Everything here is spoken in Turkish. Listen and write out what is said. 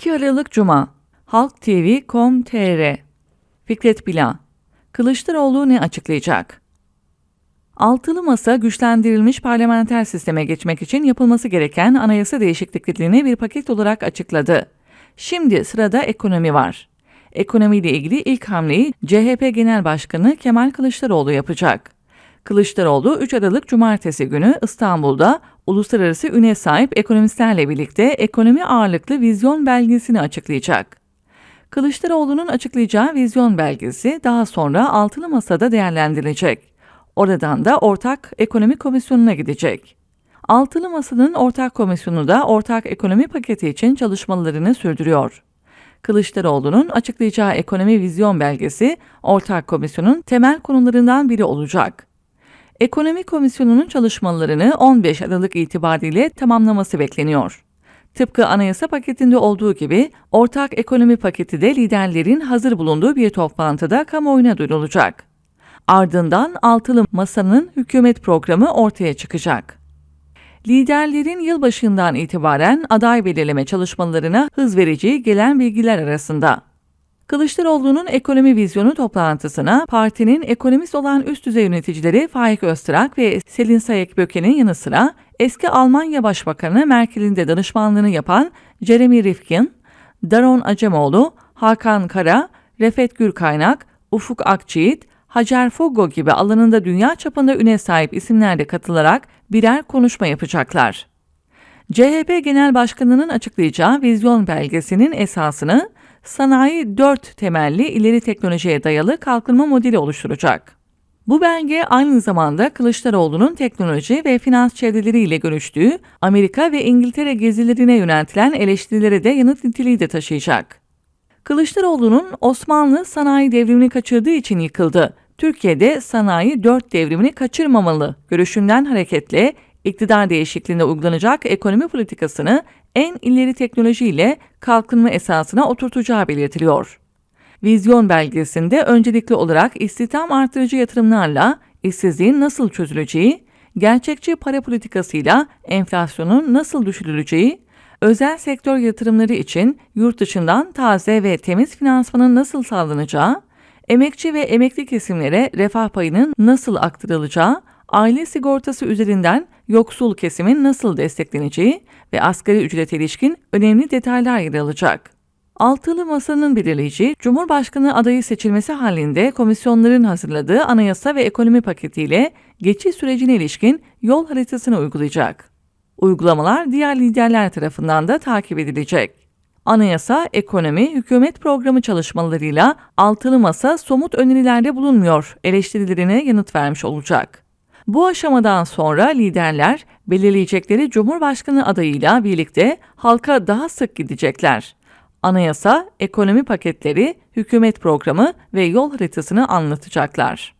2 Aralık Cuma Halk TV.com.tr Fikret Bila Kılıçdaroğlu ne açıklayacak? Altılı Masa güçlendirilmiş parlamenter sisteme geçmek için yapılması gereken anayasa değişikliklerini bir paket olarak açıkladı. Şimdi sırada ekonomi var. Ekonomiyle ilgili ilk hamleyi CHP Genel Başkanı Kemal Kılıçdaroğlu yapacak. Kılıçdaroğlu 3 Aralık Cumartesi günü İstanbul'da uluslararası üne sahip ekonomistlerle birlikte ekonomi ağırlıklı vizyon belgesini açıklayacak. Kılıçdaroğlu'nun açıklayacağı vizyon belgesi daha sonra altılı masada değerlendirilecek. Oradan da ortak ekonomi komisyonuna gidecek. Altılı Masa'nın ortak komisyonu da ortak ekonomi paketi için çalışmalarını sürdürüyor. Kılıçdaroğlu'nun açıklayacağı ekonomi vizyon belgesi ortak komisyonun temel konularından biri olacak. Ekonomi Komisyonu'nun çalışmalarını 15 Aralık itibariyle tamamlaması bekleniyor. Tıpkı anayasa paketinde olduğu gibi ortak ekonomi paketi de liderlerin hazır bulunduğu bir toplantıda kamuoyuna duyurulacak. Ardından altılı masanın hükümet programı ortaya çıkacak. Liderlerin yılbaşından itibaren aday belirleme çalışmalarına hız vereceği gelen bilgiler arasında. Kılıçdaroğlu'nun ekonomi vizyonu toplantısına partinin ekonomist olan üst düzey yöneticileri Faik Öztürk ve Selin Sayek Böke'nin yanı sıra eski Almanya Başbakanı Merkel'in de danışmanlığını yapan Jeremy Rifkin, Daron Acemoğlu, Hakan Kara, Refet Gürkaynak, Ufuk Akçiğit, Hacer Fogo gibi alanında dünya çapında üne sahip isimler de katılarak birer konuşma yapacaklar. CHP Genel Başkanı'nın açıklayacağı vizyon belgesinin esasını sanayi 4 temelli ileri teknolojiye dayalı kalkınma modeli oluşturacak. Bu belge aynı zamanda Kılıçdaroğlu'nun teknoloji ve finans çevreleriyle görüştüğü Amerika ve İngiltere gezilerine yöneltilen eleştirilere de yanıt niteliği de taşıyacak. Kılıçdaroğlu'nun Osmanlı sanayi devrimini kaçırdığı için yıkıldı. Türkiye'de sanayi 4 devrimini kaçırmamalı görüşünden hareketle iktidar değişikliğinde uygulanacak ekonomi politikasını en ileri teknolojiyle kalkınma esasına oturtacağı belirtiliyor. Vizyon belgesinde öncelikli olarak istihdam artırıcı yatırımlarla işsizliğin nasıl çözüleceği, gerçekçi para politikasıyla enflasyonun nasıl düşürüleceği, özel sektör yatırımları için yurt dışından taze ve temiz finansmanın nasıl sağlanacağı, emekçi ve emekli kesimlere refah payının nasıl aktarılacağı, aile sigortası üzerinden yoksul kesimin nasıl destekleneceği ve asgari ücret ilişkin önemli detaylar yer alacak. Altılı Masa'nın belirleyici, Cumhurbaşkanı adayı seçilmesi halinde komisyonların hazırladığı anayasa ve ekonomi paketiyle geçiş sürecine ilişkin yol haritasını uygulayacak. Uygulamalar diğer liderler tarafından da takip edilecek. Anayasa, ekonomi, hükümet programı çalışmalarıyla altılı masa somut önerilerde bulunmuyor eleştirilerine yanıt vermiş olacak. Bu aşamadan sonra liderler belirleyecekleri Cumhurbaşkanı adayıyla birlikte halka daha sık gidecekler. Anayasa, ekonomi paketleri, hükümet programı ve yol haritasını anlatacaklar.